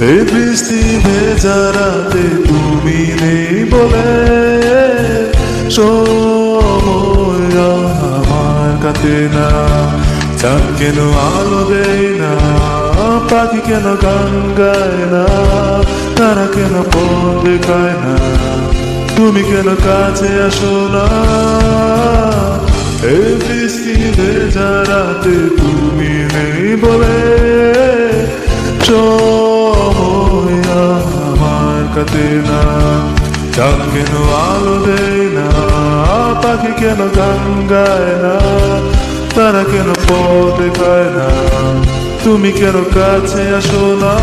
এই বৃষ্টি ভেজা তুমি নেই বলে। সময় আমার কাটে না, চাঁদ কেন আলো দেয় না, পাখি কেন গান গায় না, তারা কেন পথ দেখায় না, তুমি কেন কাছে আসো না। এই বৃষ্টি ভেজা তুমি নেই বলে। সময় কাটে না চাঁদ কেন আলো দেয় না পাখি কেন গান গায় না তারা কেন পথ দেখায় না তুমি কেন কাছে আসো না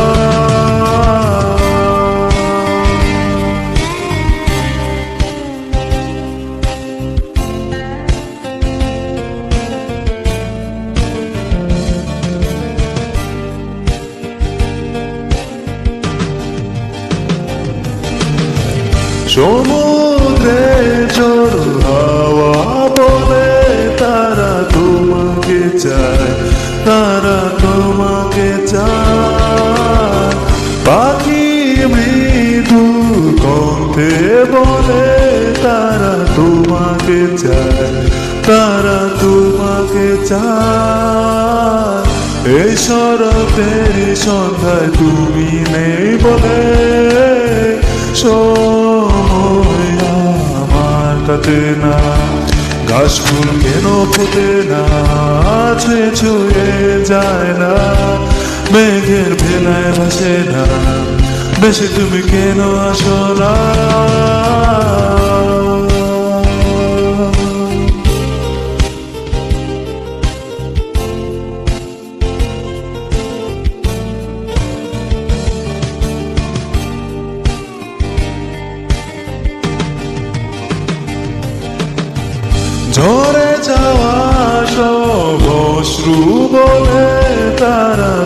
সমুদ্রে জোর হাওয়া বলে তারা তোমাকে চায়, তারা তোমাকে চায়। পাখি মৃদু কণ্ঠে বলে, তারা তোমাকে চায়, তারা তোমাকে চায়। এই শরতের সন্ধ্যায় তুমি নেই বলে সময় আমার না, গাছ ফুল কেন ফোটে না আছে ছুঁয়ে যায় না, মেঘের ভেলায় ভাসে না। বেশি তুমি কেন আসো না?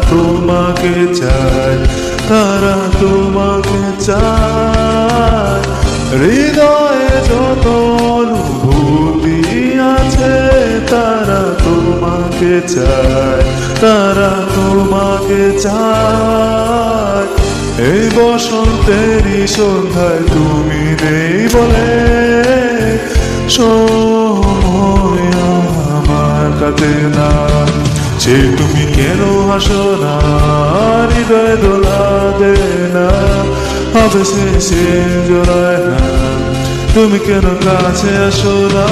তোমাকে চায় তারা তোমাকে চায়। হৃদয়ে যত অনুভূতি আছে, তারা তোমাকে চায়, তারা তোমাকে চায়। এই বসন্তেরই সন্ধ্যায় তুমি নেই বলে সময় আমার কাটে না। যে তুমি কেন হাসো না? হৃদয় দোলা না হবে সে জোড়ায় না। তুমি কেন কাছে আসো না?